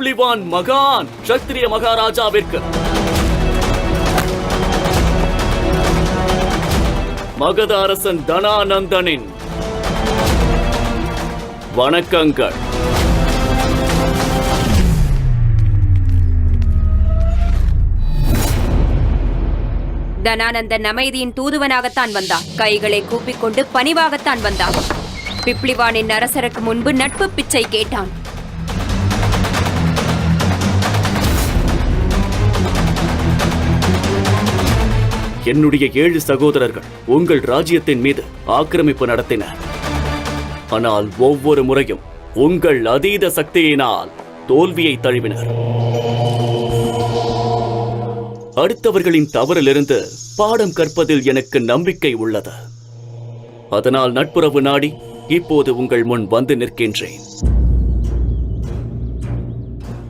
பிப்ளிவான் மகான் சத்திரிய மகாராஜாவிற்கு. மகத அரசன் தனானந்தனின் வணக்கங்கள். தனானந்தன் அமைதியின் தூதுவனாகத்தான் வந்தான். கைகளை கூப்பிக்கொண்டு பணிவாகத்தான் வந்தான். பிப்ளிவானின் அரசருக்கு முன்பு நட்பு பிச்சை கேட்டான். என்னுடைய ஏழு சகோதரர்கள் உங்கள் ராஜ்யத்தின் மீது ஆக்கிரமிப்பு நடத்தினர். ஆனால் ஒவ்வொரு முறையும் உங்கள் அதீத சக்தியினால் தோல்வியை தழுவினர். அடுத்தவர்களின் தவறிலிருந்து பாடம் கற்பதில் எனக்கு நம்பிக்கை உள்ளது. அதனால் நட்புறவு நாடி இப்போது உங்கள் முன் வந்து நிற்கின்றேன்.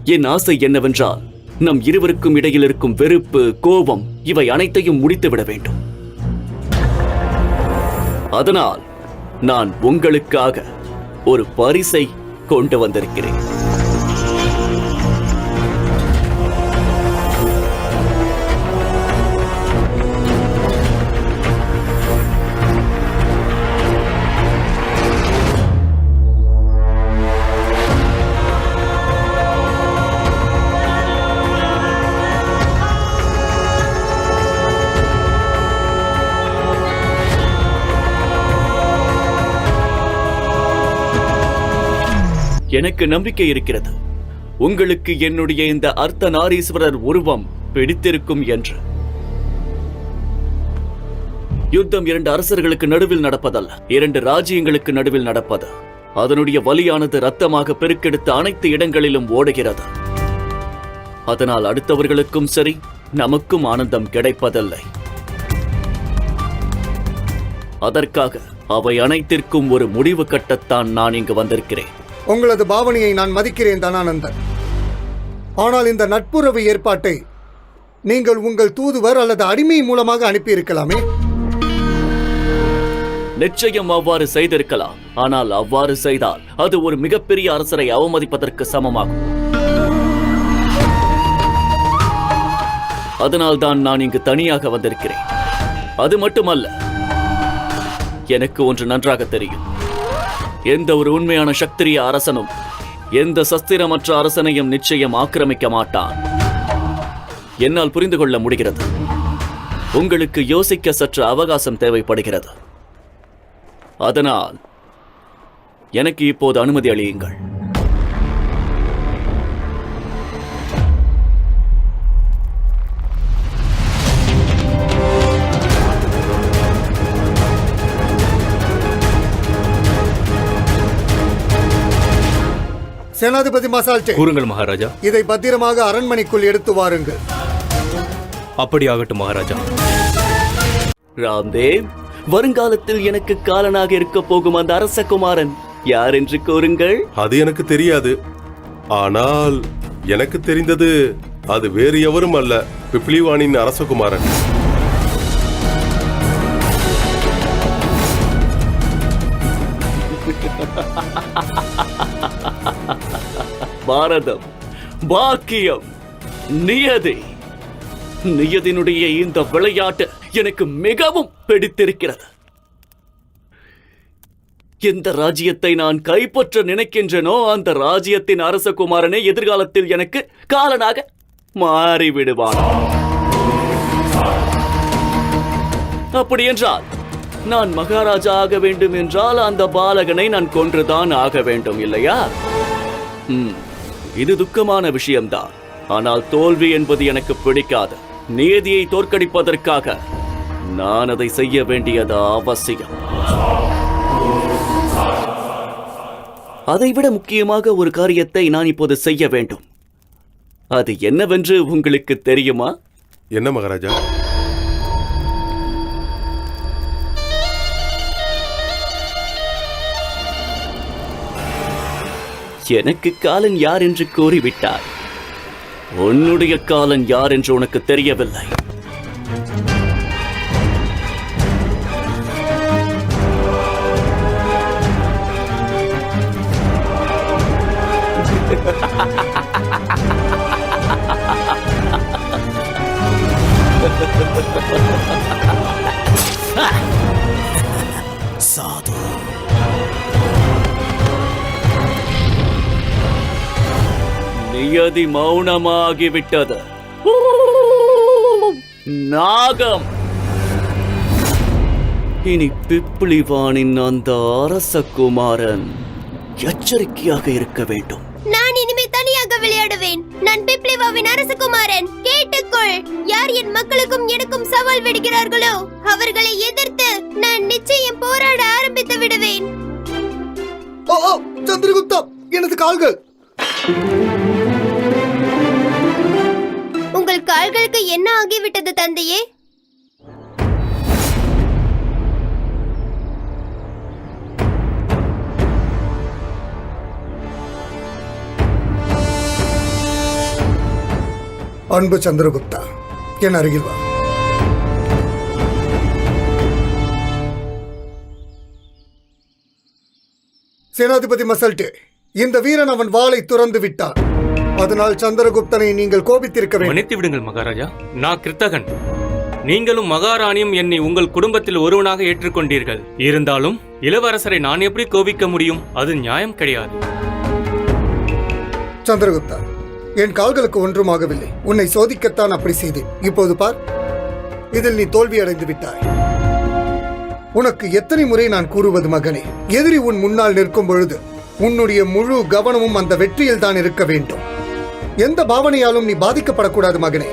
என் ஆசை என்னவென்றால் நம் இருவருக்கும் இடையில் இருக்கும் வெறுப்பு கோபம் இவை அனைத்தையும் முடித்துவிட வேண்டும். அதனால் நான் உங்களுக்காக ஒரு பரிசை கொண்டு வந்திருக்கிறேன். எனக்கு நம்பிக்கை இருக்கிறது. உங்களுக்கு என்னுடைய இந்த அர்த்தநாரீஸ்வரர் உருவம் பிடித்திருக்கும் என்று. யுத்தம் இரண்டு அரசர்களுக்கு நடுவில் நடப்பதல்ல. இரண்டு ராஜ்யங்களுக்கு நடுவில் நடப்பது. அதனுடைய வலியானது ரத்தமாக பெருக்கெடுத்த அனைத்து இடங்களிலும் ஓடுகிறது. அதனால் அடுத்தவர்களுக்கும் சரி நமக்கும் ஆனந்தம் கிடைப்பதில்லை. அதற்காக அவை அனைத்திற்கும் ஒரு முடிவு கட்டத்தான் நான் இங்கு வந்திருக்கிறேன். உங்களது பாவனையை நான் மதிக்கிறேன் தனானந்தன். ஆனால் இந்த நட்புறவு ஏற்பாட்டை நீங்கள் உங்கள் தூதுவர் அல்லது அடிமை மூலமாக அனுப்பியிருக்கலாமே? நிச்சயம் அவ்வாறு செய்திருக்கலாம். ஆனால் அவ்வாறு செய்தால் அது ஒரு மிகப்பெரிய அரசரை அவமதிப்பதற்கு சமமாகும். அதனால்தான் நான் இங்கு தனியாக வந்திருக்கிறேன். அது மட்டுமல்ல எனக்கு ஒன்று நன்றாக தெரியும். எந்த ஒரு உண்மையான சக்திரிய அரசனும் எந்த சஸ்திரமற்ற அரசனையும் நிச்சயம் ஆக்கிரமிக்க மாட்டான் என்னால் புரிந்து கொள்ள முடிகிறது. உங்களுக்கு யோசிக்க சற்று அவகாசம் தேவைப்படுகிறது. அதனால் எனக்கு இப்போது அனுமதி அளியுங்கள். சேனாதிபதி மசால்டே கூறுங்கள் மகாராஜா. இதை பத்திரமாக அரண்மனைக்குள் எடுத்து வாருங்கள். அப்படி ஆகட்டும் மகாராஜா. ராம்தேவ் வருங்காலத்தில் எனக்கு காலனாக இருக்க போகும் அந்த அரசகுமாரன் யார் என்று கூறுங்கள். அது எனக்கு தெரியாது. ஆனால் எனக்கு தெரிந்தது அது வேறு எவரும் அல்ல. பிப்ளிவானின் அரசகுமாரன். பாரதம் பாக்கியம் நியதி. நியதினுடைய இந்த விளையாட்டு எனக்கு மிகவும் பிடித்திருக்கிறது. எந்த ராஜ்யத்தை நான் கைப்பற்ற நினைக்கின்றனோ அந்த ராஜ்யத்தின் அரசகுமாரனே எதிர்காலத்தில் எனக்கு காலனாக மாறிவிடுவான். அப்படி என்றால் நான் மகாராஜா ஆக வேண்டும் என்றால் அந்த பாலகனை நான் கொன்றுதான் ஆக வேண்டும் இல்லையா? ம், இது துக்கமான விஷயம்தான். ஆனால் தோல்வி என்பது எனக்கு பிடிக்காது. நீதியை தோற்கடிப்பதற்காக நான் அதை செய்ய வேண்டியது அவசியம். அதைவிட முக்கியமாக ஒரு காரியத்தை நான் இப்போது செய்ய வேண்டும். அது என்னவென்று உங்களுக்கு தெரியுமா? என்ன மகாராஜா? எனக்கு காலன் யார் என்று கூறிவிட்டார். உன்னுடைய காலன் யார் என்று உனக்கு தெரியவில்லை. நியதி மௌனமாகிவிட்டது. நாகம்! இனி பிப்ளிவானின் அந்த அரச குமாரன் எச்சரிக்கையாக இருக்க வேண்டும். நான் இனிமே தனியாக விளையாடுவேன். நான் பிப்ளிவாவின் அரசகுமாரன் கேட்டுக்கொள். யார் என் மக்களுக்கும் எனக்கும் சவால் விடுகிறார்களோ அவர்களை எதிர்த்து நான் நிச்சயம் போராட ஆரம்பித்து விடுவேன். ஓ ஓ, சந்திரகுப்தா எனது கால்கள். கால்களுக்கு என்ன ஆகிவிட்டது தந்தையே? அன்பு சந்திரகுப்தா என் அருகில் வா. சேனாதிபதி மசல்டே இந்த வீரன் அவன் வாளை துறந்து விட்டான். அதனால் சந்திரகுப்தனை நீங்கள் கோபித்திருக்க வேண்டும். மன்னித்து விடுங்கள் மகாராஜா. நான் கிருத்தகன். நீங்களும் மகாராணியும் என்னை உங்கள் குடும்பத்தில் ஒருவனாக ஏற்றுக்கொண்டீர்கள். இருந்தாலும் இளவரசரை நான் எப்படி கோபிக்க முடியும்? அது நியாயம் கிடையாது. சந்திரகுப்தா என் கால்களுக்கு ஒன்றுமாகவில்லை. உன்னை சோதிக்கத்தான் அப்படி செய்தேன். இப்போது பார் இதில் நீ தோல்வி அடைந்து விட்டாய். உனக்கு எத்தனை முறை நான் கூறுவது மகனே? எதிரி உன் முன்னால் நிற்கும் பொழுது உன்னுடைய முழு கவனமும் அந்த வெற்றியில் தான் இருக்க வேண்டும். எந்த பாவனையாலும் நீ பாதிக்கப்படக்கூடாது மகனே.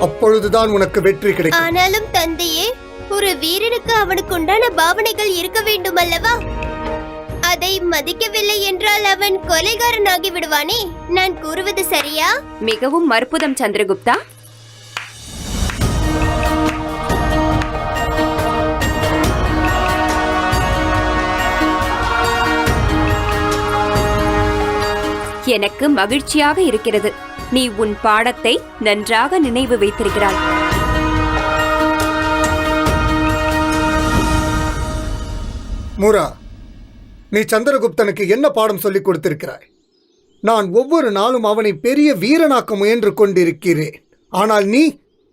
அப்பொழுதுதான் உனக்கு வெற்றி கிடைக்கும். ஆனாலும் தந்தையே ஒரு வீரனுக்கு அவனுக்கு உண்டான பாவனைகள் இருக்க வேண்டும் அல்லவா அதை மதிக்கவில்லை என்றால் அவன் கொலைகாரனாகி விடுவானே? நான் கூறுவது சரியா? மிகவும் அற்புதம் சந்திரகுப்தா. எனக்கு மகிழ்ச்சியாக இருக்கிறது. நீ உன் பாடத்தை நன்றாக நினைவு வைத்திருக்கிறாய். மூரா நீ சந்திரகுப்தனுக்கு என்ன பாடம் சொல்லிக் கொடுத்திருக்கிறாய்? நான் ஒவ்வொரு நாளும் அவனை பெரிய வீரனாக்க முயன்று கொண்டிருக்கிறேன். ஆனால் நீ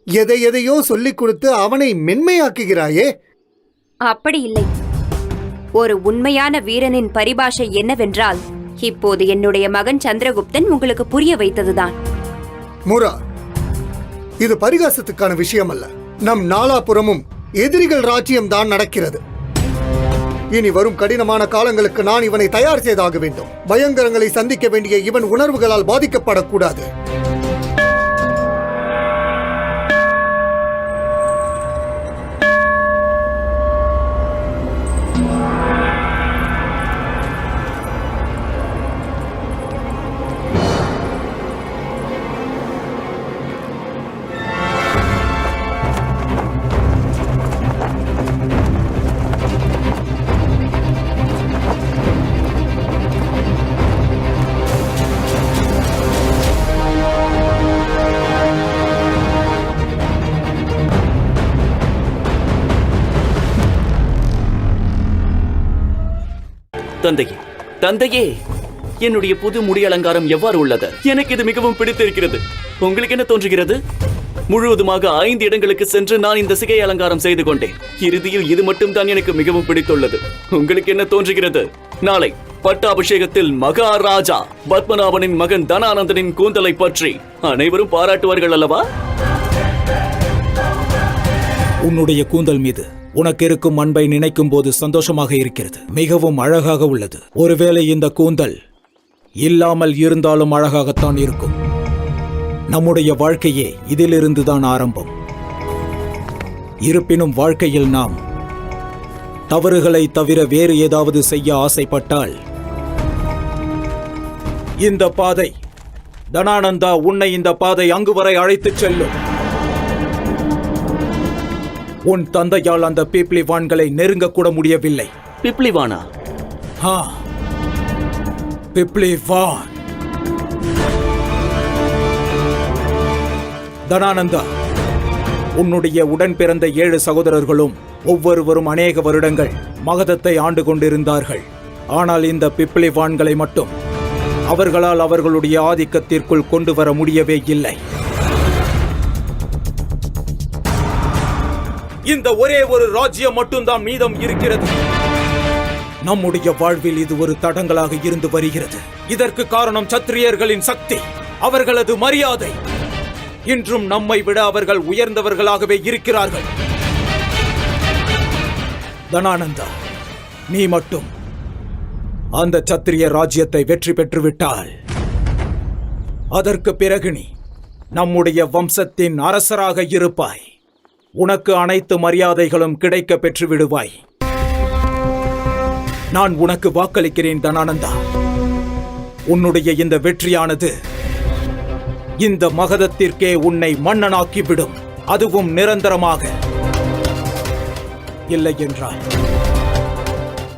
எதை எதையோ சொல்லிக் கொடுத்து அவனை மென்மையாக்குகிறாயே? அப்படி இல்லை. ஒரு உண்மையான வீரனின் பரிபாஷை என்னவென்றால் இப்போது என்னுடைய மகன் சந்திரகுப்தன் உங்களுக்கு புரிய வைத்ததுதான். முரா இது பரிகாசத்துக்கான விஷயம் அல்ல நம் நாலாபுறமும் எதிரிகள் ராஜ்யம் தான் நடக்கிறது. இனி வரும் கடினமான காலங்களுக்கு நான் இவனை தயார் செய்தாக வேண்டும். பயங்கரங்களை சந்திக்க வேண்டிய இவன் உணர்வுகளால் பாதிக்கப்படக்கூடாது. தந்தையே தந்தையே என்னுடைய புது முடி அலங்காரம் எவ்வாறு உள்ளது? எனக்கு இது மிகவும் பிடித்திருக்கிறது. உங்களுக்கு என்ன தோன்றுகிறது? முழுவதுமாக ஐந்து இடங்களுக்கு சென்று நான் இந்த சிகை அலங்காரம் செய்து கொண்டேன். இறுதியில் இது மட்டும் தான் எனக்கு மிகவும் பிடித்துள்ளது. உங்களுக்கு என்ன தோன்றுகிறது? நாளை பட்டாபிஷேகத்தில் மகாராஜா பத்மநாபனின் மகன் தனானந்தனின் கூந்தலை பற்றி அனைவரும் பாராட்டுவார்கள் அல்லவா? உன்னுடைய கூந்தல் மீது உனக்கு இருக்கும் அன்பை நினைக்கும் போது சந்தோஷமாக இருக்கிறது. மிகவும் அழகாக உள்ளது. ஒருவேளை இந்த கூந்தல் இல்லாமல் இருந்தாலும் அழகாகத்தான் இருக்கும். நம்முடைய வாழ்க்கையே இதிலிருந்து தான் ஆரம்பம். இருப்பினும் வாழ்க்கையில் நாம் தவறுகளை தவிர வேறு ஏதாவது செய்ய ஆசைப்பட்டால் இந்த பாதை தனானந்தா உன்னை இந்த பாதை அங்கு வரை அழைத்துச் செல்லும். உன் தந்தையால் அந்த பீப்ளி வான்களை நெருங்க கூட முடியவில்லை. பிப்ளிவானா? ஹா பிப்ளி வான் தனானந்தா உன்னுடைய உடன் பிறந்த ஏழு சகோதரர்களும் ஒவ்வொருவரும் அநேக வருடங்கள் மகதத்தை ஆண்டு கொண்டிருந்தார்கள். ஆனால் இந்த பிப்ளி வான்களை மட்டும் அவர்களால் அவர்களுடைய ஆதிக்கத்திற்குள் கொண்டு வர முடியவே இல்லை. இந்த ஒரே ஒரு ராஜ்யம் மட்டும்தான் மீதம் இருக்கிறது. நம்முடைய வாழ்வில் இது ஒரு தடங்களாக இருந்து வருகிறது. இதற்கு காரணம் சத்திரியர்களின் சக்தி அவர்களது மரியாதை. இன்றும் நம்மை விட அவர்கள் உயர்ந்தவர்களாகவே இருக்கிறார்கள். தனானந்தா நீ மட்டும் அந்த சத்திரிய ராஜ்யத்தை வெற்றி பெற்றுவிட்டால். அதற்கு பிறகு நீ நம்முடைய வம்சத்தின் அரசராக இருப்பாய். உனக்கு அனைத்து மரியாதைகளும் கிடைக்க பெற்று விடுவாய் நான் உனக்கு வாக்களிக்கிறேன் தனானந்தா. உன்னுடைய இந்த வெற்றியானது இந்த மகதத்திற்கே உன்னை மன்னனாக்கிவிடும். அதுவும் நிரந்தரமாக. இல்லை என்றால்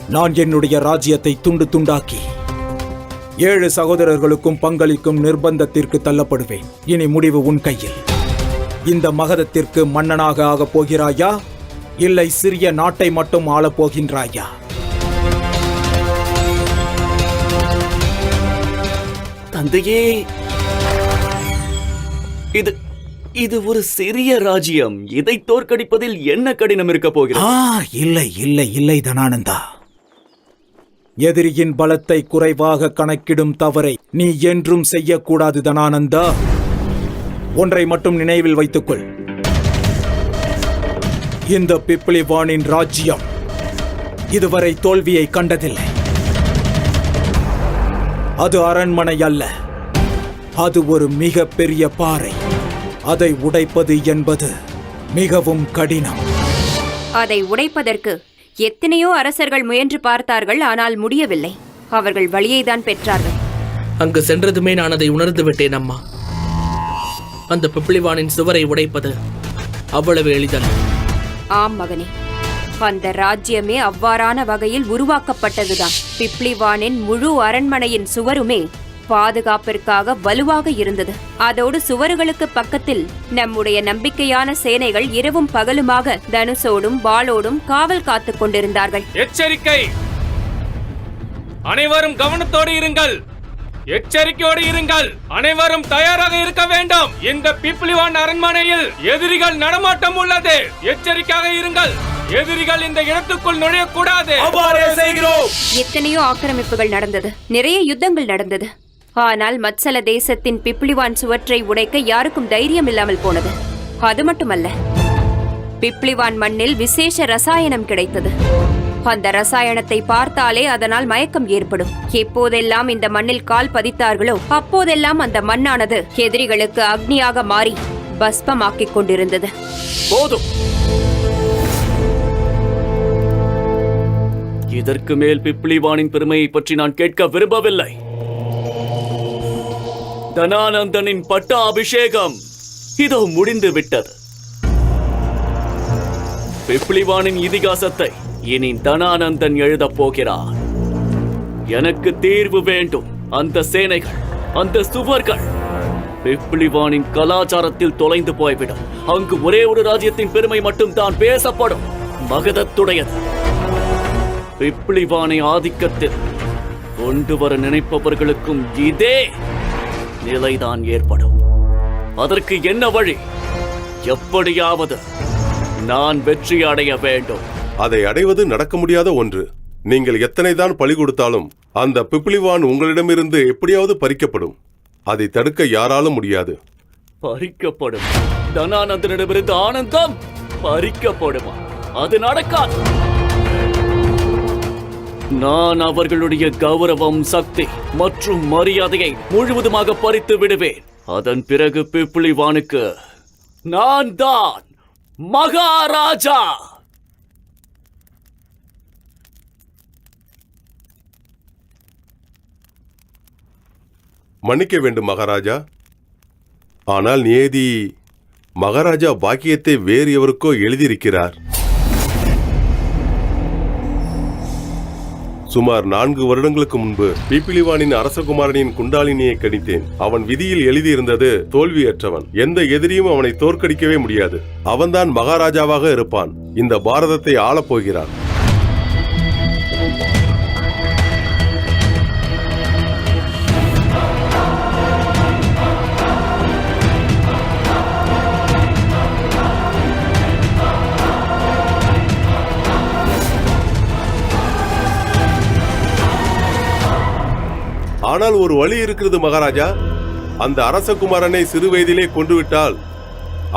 நான் என்னுடைய ராஜ்யத்தை துண்டு துண்டாக்கி ஏழு சகோதரர்களுக்கும் பங்களிக்கும் நிர்பந்தத்திற்கு தள்ளப்படுவேன். இனி முடிவு உன் கையில். இந்த மகதத்திற்கு மன்னனாக ஆகப் போகிறாயா? இல்லை சிறிய நாட்டை மட்டும் ஆளப் போகின்றாயா? தந்தையே இது இது ஒரு சிறிய ராஜ்யம். இதை தோற்கடிப்பதில் என்ன கடினம் இருக்க போகிறது? இல்லை இல்லை இல்லை தனானந்தா. எதிரியின் பலத்தை குறைவாக கணக்கிடும் தவறை நீ என்றும் செய்யக்கூடாது தனானந்தா. ஒன்றை மட்டும் நினைவில் வைத்துக்கொள். இந்த பிப்ளிவானின் ராஜ்யம் இதுவரை தோல்வியை கண்டதில்லை. அது அரண்மனை அல்ல. அது ஒரு மிக பெரிய பாறை. அதை உடைப்பது என்பது மிகவும் கடினம். அதை உடைப்பதற்கு எத்தனையோ அரசர்கள் முயன்று பார்த்தார்கள் ஆனால் முடியவில்லை. அவர்கள் வழியைதான் பெற்றார்கள். அங்கு சென்றதுமே நான் அதை உணர்ந்து விட்டேன் அம்மா. அந்த பிப்ளிவானின் சுவரை உடைப்பது அவ்வளவு எளிதல்ல. ஆம் மகனே அந்த ராஜ்யமே அவ்வாறான வகையில் உருவாக்கப்பட்டதுதான். பிப்ளிவானின் முழு அரண்மனையின் சுவருமே பாதுகாப்பிற்காக வலுவாக இருந்தது. அதோடு சுவறுகளுக்கு பக்கத்தில் நம்முடைய நம்பிக்கையான சேனைகள் இரவும் பகலுமாக தனுசோடும் வாளோடும் காவல் காத்துக் கொண்டிருந்தார்கள். எச்சரிக்கை! அனைவரும் கவனத்தோடு இருங்கள்! எச்சரிக்கையோடு இருங்கள். அனைவரும் தயாராக இருக்க வேண்டும். இந்த பிப்ளிவான் அரண்மனையில் எதிரிகள் நடமாட்டம் உள்ளது. எச்சரிக்கையாக இருங்கள். எதிரிகள் இந்த இடத்துக்குள் நுழையக்கூடாது. எத்தனையோ ஆக்கிரமிப்புகள் நடந்தது. நிறைய யுத்தங்கள் நடந்தது. ஆனால் மத்சல தேசத்தின் பிப்ளிவான் சுவற்றை உடைக்க யாருக்கும் தைரியம் இல்லாமல் போனது. அது மட்டுமல்ல. பிப்ளிவான் மண்ணில் விசேஷ ரசாயனம் கிடைத்தது. அந்த ரசாயனத்தை பார்த்தாலே அதனால் மயக்கம் ஏற்படும். எப்போதெல்லாம் இந்த மண்ணில் கால் பதித்தார்களோ அப்போதெல்லாம் அந்த மண்ணானது எதிரிகளுக்கு அக்னியாக மாறி பஸ்பமாக்கிக் கொண்டிருந்தது. போதும். இதற்கு மேல் பிப்ளிவானின் பெருமையை பற்றி நான் கேட்க விரும்பவில்லை. தனானந்தனின் பட்ட அபிஷேகம் இதோ முடிந்து விட்டது பிப்ளிவானின் இதிகாசத்தை இனி தனானந்தன் எழுதப் போகிறார் எனக்கு தீர்வு வேண்டும். அந்த சேனைகள் அந்த சுவர்கள். பிப்ளிவானின் கலாச்சாரத்தில் தொலைந்து போய்விடும். அங்கு ஒரே ஒரு ராஜ்யத்தின் பெருமை மட்டும் தான் பேசப்படும். மகதத்துடையது. பிப்ளிவானை ஆதிக்கத்தில் கொண்டு வர நினைப்பவர்களுக்கும் இதே நிலைதான் ஏற்படும். அதற்கு என்ன வழி? எப்படியாவது நான் வெற்றி அடைய வேண்டும். அதை அடைவது நடக்க முடியாத ஒன்று. நீங்கள் எத்தனைதான் பழி கொடுத்தாலும் அந்த பிப்ளிவான் உங்களிடமிருந்து எப்படியாவது பறிக்கப்படும். அதை தடுக்க யாராலும் முடியாது. பறிக்கப்படும். தனானந்தனிடமிருந்து ஆனந்தம் பறிக்கப்படுமா? அது நடக்காது. நான் அவர்களுடைய கௌரவம் சக்தி மற்றும் மரியாதையை முழுவதுமாக பறித்து விடுவேன். அதன் பிறகு பிப்ளிவானுக்கு நான் தான் மகாராஜா! மன்னிக்க வேண்டும் மகாராஜா. ஆனால் நியதி மகாராஜா பாக்கியத்தை வேறு எவருக்கோ எழுதியிருக்கிறார். சுமார் நான்கு வருடங்களுக்கு முன்பு பிபிலிவானின் அரசகுமாரனின் குண்டாலினியை கணித்தேன். அவன் விதியில் எழுதியிருந்தது தோல்வியற்றவன். எந்த எதிரியும் அவனை தோற்கடிக்கவே முடியாது. அவன்தான் மகாராஜாவாக இருப்பான். இந்த பாரதத்தை ஆளப் ஆனால் ஒரு வழி இருக்கிறது மகாராஜா. அந்த அரசகுமாரனை சிறு வயதிலே கொன்றுவிட்டால்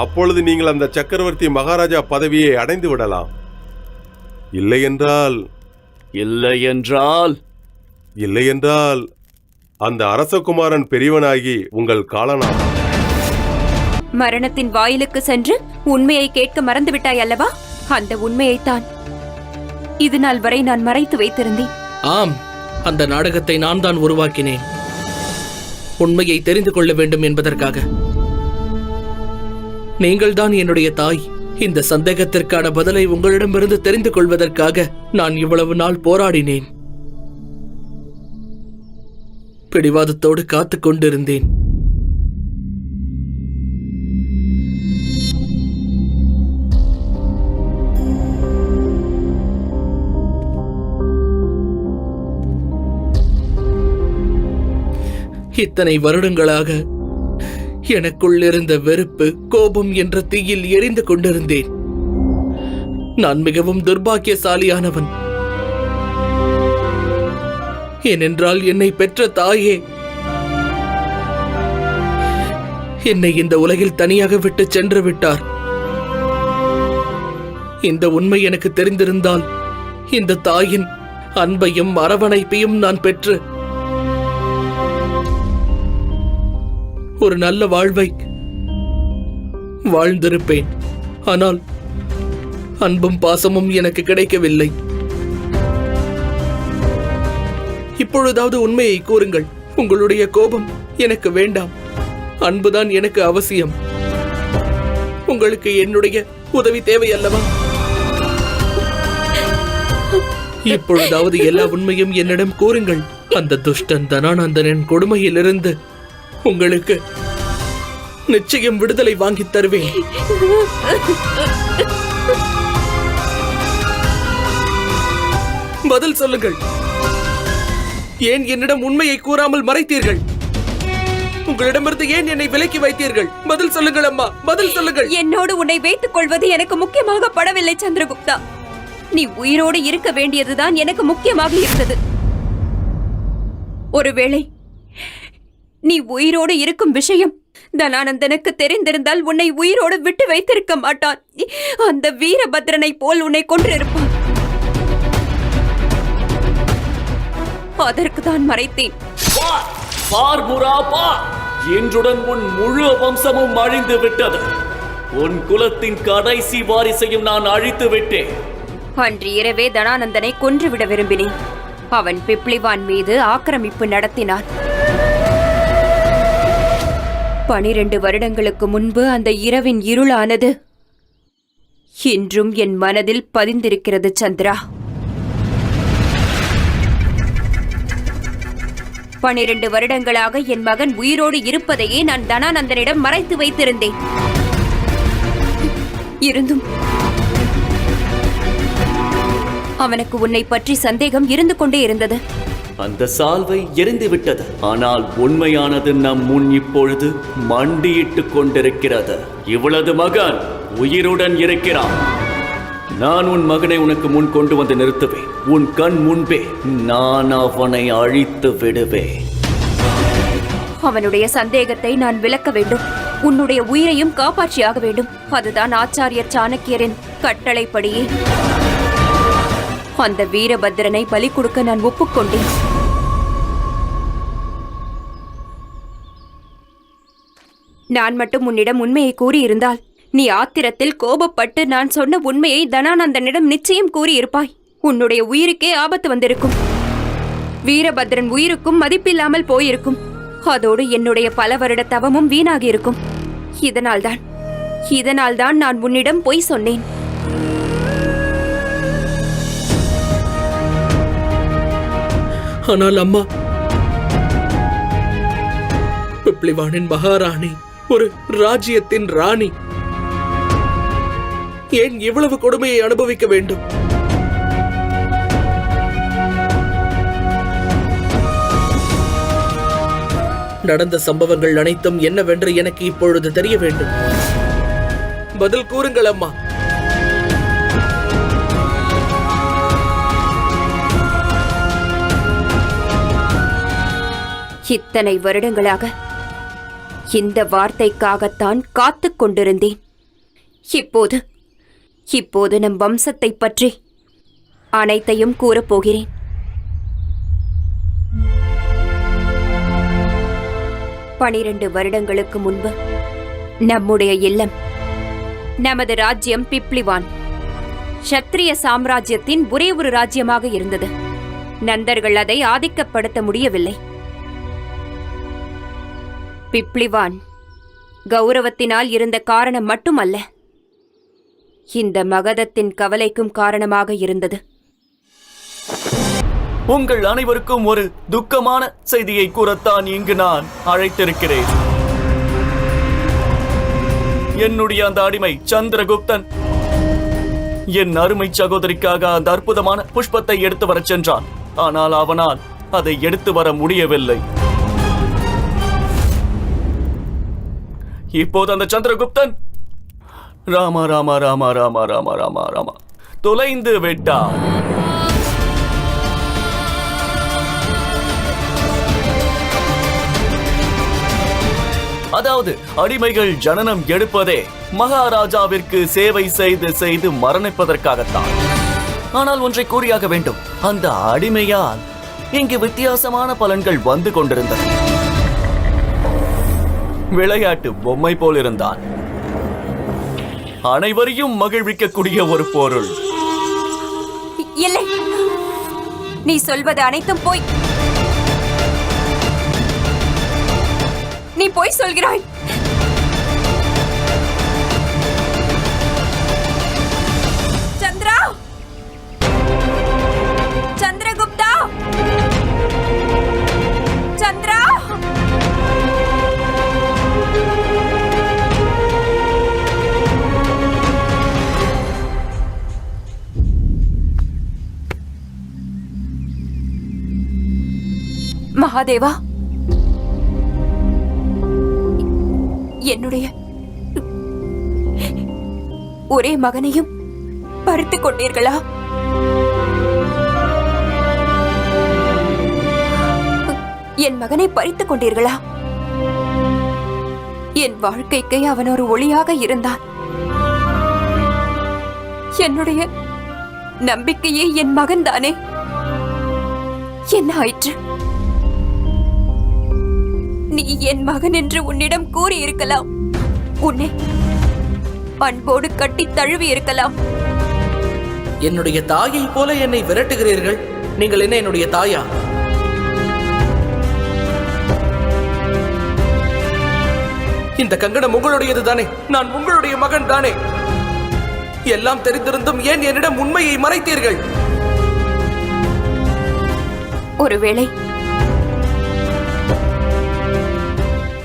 அப்பொழுது நீங்கள் அந்த சக்கரவர்த்தி மகாராஜா பதவியை அடைந்து விடலாம். இல்லை என்றால் இல்லை என்றால் இல்லை என்றால் அந்த அரசகுமாரன் பெரியவனாகி உங்கள் காலனாம். மரணத்தின் வாயிலுக்கு சென்று உண்மையை கேட்க மறந்துவிட்டாய் அல்லவா? அந்த உண்மையைத்தான். இது நாள் வரை நான் மறைத்து வைத்திருந்தேன். ஆம். அந்த நாடகத்தை நான் தான் உருவாக்கினேன். உண்மையை தெரிந்து கொள்ள வேண்டும் என்பதற்காக. நீங்கள்தான் என்னுடைய தாய். இந்த சந்தேகத்திற்கான பதிலை உங்களிடமிருந்து தெரிந்து கொள்வதற்காக நான் இவ்வளவு நாள் போராடினேன். பிடிவாதத்தோடு காத்துக் கொண்டிருந்தேன். இத்தனை வருடங்களாக எனக்குள் இருந்த வெறுப்பு கோபம் என்ற தீயில் எரிந்து கொண்டிருந்தேன். நான் மிகவும் துர்பாக்கியசாலியானவன். ஏனென்றால் என்னை பெற்ற தாயே என்னை இந்த உலகில் தனியாக விட்டு சென்று விட்டார். இந்த உண்மை எனக்கு தெரிந்திருந்தால் இந்த தாயின் அன்பையும் அரவணைப்பையும் நான் பெற்று ஒரு நல்ல வாழ்வை வாழ்ந்திருப்பேன். ஆனால் அன்பும் பாசமும் எனக்கு கிடைக்கவில்லை. இப்பொழுதாவது உண்மையை கூறுங்கள். உங்களுடைய கோபம் எனக்கு வேண்டாம். அன்புதான் எனக்கு அவசியம். உங்களுக்கு என்னுடைய உதவி தேவை அல்லவா? இப்பொழுதாவது எல்லா உண்மையும் என்னிடம் கூறுங்கள். அந்த துஷ்டன் தனானந்தனின் கொடுமையிலிருந்து உங்களுக்கு நிச்சயம் விடுதலை வாங்கித் தருவேன். பதில் சொல்லுங்கள். ஏன் என்னிடம் உண்மையை கூறாமல் மறைத்தீர்கள்? உங்களிடமிருந்து ஏன் என்னை விலக்கி வைத்தீர்கள்? பதில் சொல்லுங்கள் அம்மா பதில் சொல்லுங்கள். என்னோடு உன்னை வைத்துக் கொள்வது எனக்கு முக்கியமாக படவில்லை சந்திரகுப்தா. நீ உயிரோடு இருக்க வேண்டியதுதான் எனக்கு முக்கியமாக இருந்தது. ஒருவேளை நீ உயிரோடு இருக்கும் விஷயம். தனானந்தனுக்கு தெரிந்திருந்தால் உன்னை உயிரோடு விட்டு வைத்திருக்க மாட்டான். அந்த வீரபத்ரனை போல் உன்னை கொன்றிருப்பான் அதற்கு தான் மறைத்தேன். இன்றுடன் உன் முழு வம்சமும் அழிந்து விட்டது. உன் குலத்தின் கடைசி வாரிசையும் நான் அழித்து விட்டேன். அன்று இரவே தனானந்தனை கொன்றுவிட விரும்பினேன். அவன் பிப்ளிவான் மீது ஆக்கிரமிப்பு நடத்தினான். பனிரெண்டு வருடங்களுக்கு முன்பு அந்த இரவின் இருளானது இன்றும் என் மனதில் பதிந்திருக்கிறது சந்திரா. பனிரெண்டு வருடங்களாக என் மகன் உயிரோடு இருப்பதையே நான் தனானந்தனிடம் மறைத்து வைத்திருந்தேன். இருந்தும் அவனுக்கு உன்னை பற்றி சந்தேகம் இருந்து கொண்டே இருந்தது. அந்த சால்வை எரிந்துவிட்டது ஆனால் உண்மையானது நம் முன் இப்பொழுது மண்டியிட்டுக் கொண்டிருக்கிறது. இவளது மகன் உயிருடன் இருக்கிறான். நான் உன் மகனை உனக்கு முன் கொண்டு வந்து நிறுத்துவேன். உன் கண் முன்பே நான் அவனை அழித்து விடுவேன். அவனுடைய சந்தேகத்தை நான் விலக்க வேண்டும். உன்னுடைய உயிரையும் காப்பாற்றியாக வேண்டும். அதுதான் ஆச்சாரியர் சாணக்கியரின் கட்டளைப்படியே. அந்த வீரபத்ரனை பலி கொடுக்க நான் ஒப்புக்கொண்டேன். நான் மட்டும் உன்னிடம் உண்மையை கூறியிருந்தால் நீ ஆத்திரத்தில் கோபப்பட்டு நான் சொன்ன உண்மையை தனானந்தனிடம் நிச்சயம் கூறியிருப்பாய். உன்னுடைய உயிருக்கே ஆபத்து வந்திருக்கும். வீரபத்ரன் உயிருக்கும் மதிப்பில்லாமல் போயிருக்கும். அதோடு என்னுடைய பல வருட தவமும் வீணாகியிருக்கும். இதனால்தான் இதனால்தான் நான் உன்னிடம் பொய் சொன்னேன். ஆனால் அம்மா பிப்ளிவானின் மகாராணி ஒரு ராஜ்யத்தின் ராணி. ஏன் இவ்வளவு கொடுமையை அனுபவிக்க வேண்டும்? நடந்த சம்பவங்கள் அனைத்தும் என்னவென்று எனக்கு இப்பொழுது தெரிய வேண்டும். பதில் கூறுங்கள் அம்மா. இத்தனை வருடங்களாக இந்த வார்த்தைக்காகத்தான் காத்துக் கொண்டிருந்தேன். இப்போது இப்போது நம் வம்சத்தைப் பற்றி அனைத்தையும் கூறப்போகிறேன் பனிரெண்டு வருடங்களுக்கு முன்பு நம்முடைய இல்லம் நமது ராஜ்யம் பிப்ளிவான். சத்திரிய சாம்ராஜ்யத்தின் ஒரே ஒரு ராஜ்யமாக இருந்தது. நந்தர்கள் அதை ஆதிக்கப்படுத்த முடியவில்லை. பிப்ளிவான். கௌரவத்தினால் இருந்த காரணம் மட்டுமல்ல. இந்த மகதத்தின் கவலைக்கும் காரணமாக இருந்தது. உங்கள் அனைவருக்கும் ஒரு துக்கமான செய்தியை கூறத்தான் இங்கு நான் அழைத்திருக்கிறேன். என்னுடைய அந்த அடிமை சந்திரகுப்தன். என் அருமை சகோதரிக்காக அந்த அற்புதமான புஷ்பத்தை எடுத்து வரச் சென்றான். ஆனால் அவனால் அதை எடுத்து வர முடியவில்லை. இப்போது அந்த சந்திரகுப்தன். ராமா ராமா ராமா ராமா ராமா ராமா ராமா. தொலைந்து விட்டான். அதாவது அடிமைகள் ஜனனம் எடுப்பதே மகாராஜாவிற்கு சேவை செய்து செய்து மரணிப்பதற்காகத்தான். ஆனால் ஒன்றை கூறியாக வேண்டும். அந்த அடிமையால் இங்கு வித்தியாசமான பலன்கள் வந்து கொண்டிருந்தன. விளையாட்டு பொம்மை போல் இருந்தான் அனைவரையும் மகிழ்விக்கக்கூடிய ஒரு பொருள். இல்லை. நீ சொல்வது அனைத்தும் போய். நீ போய் சொல்கிறாய். மகாதேவா? என்னுடைய ஒரே மகனையும் பறித்து கொண்டீர்களா? என் மகனை பறித்துக் கொண்டீர்களா? என் வாழ்க்கைக்கு அவன் ஒரு ஒளியாக இருந்தான். என்னுடைய நம்பிக்கையே என் மகன்தானே? என்ன ஆயிற்று? என் மகன் என்று உன்னிடம் கூறியிருக்கலாம். உன்னை அன்போடு கட்டி தழுவி இருக்கலாம் என்னுடைய தாயை போல என்னை விரட்டுகிறீர்கள். நீங்கள் என்ன என்னுடைய தாயா? இந்த கங்கணம் உங்களுடையது தானே? நான் உங்களுடைய மகன் தானே? எல்லாம் தெரிந்திருந்தும் ஏன் என்னிடம் உண்மையை மறைத்தீர்கள்? ஒருவேளை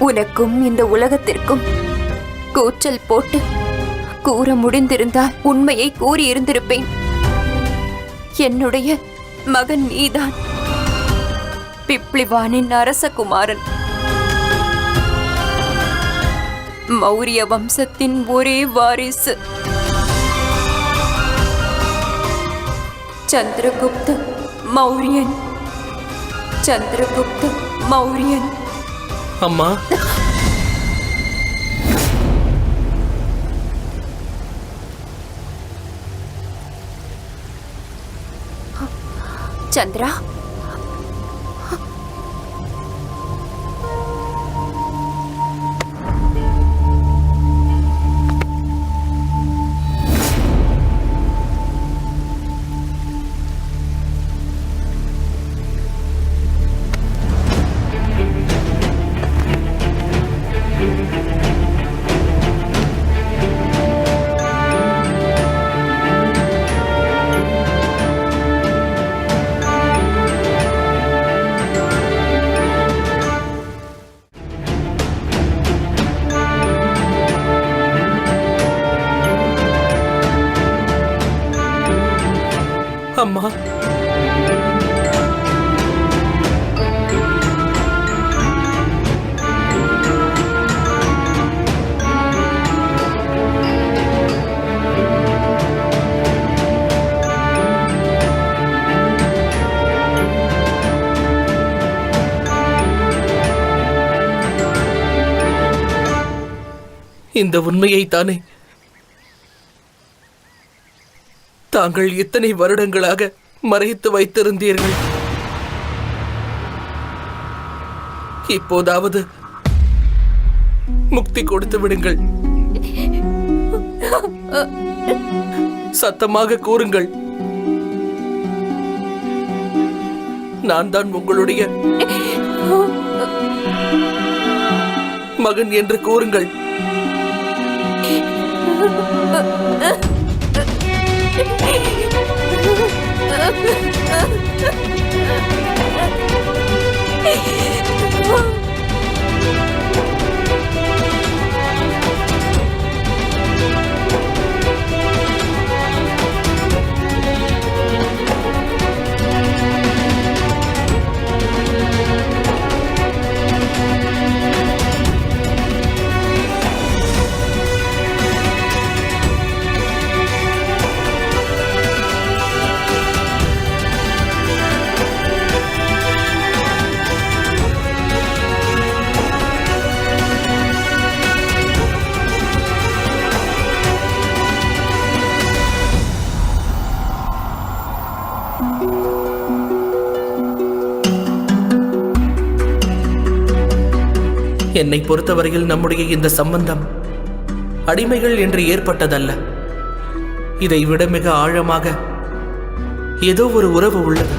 உனக்கும் இந்த உலகத்திற்கும் கூச்சல் போட்டு கூற முடிந்திருந்தால் உண்மையை கூறியிருந்திருப்பேன். என்னுடைய மகன் நீதான். பிப்ளிவானின் அரசகுமாரன். மௌரிய வம்சத்தின் ஒரே வாரிசு. சந்திரகுப்த மௌரியன். சந்திரகுப்த மௌரியன். அம்மா சந்திரா அம்மா. இந்த உண்மையை தானே தாங்கள் இத்தனை வருடங்களாக மறைத்து வைத்திருந்தீர்கள். இப்போதாவது முக்தி கொடுத்து விடுங்கள். சத்தமாக கூறுங்கள். நான் தான் உங்களுடைய மகன் என்று கூறுங்கள். Ha ha ha! என்னை பொறுத்தவரையில் நம்முடைய இந்த சம்பந்தம் அடிமைகள் என்று ஏற்பட்டதல்ல. இதை விட மிக ஆழமாக ஏதோ ஒரு உறவு உள்ளது.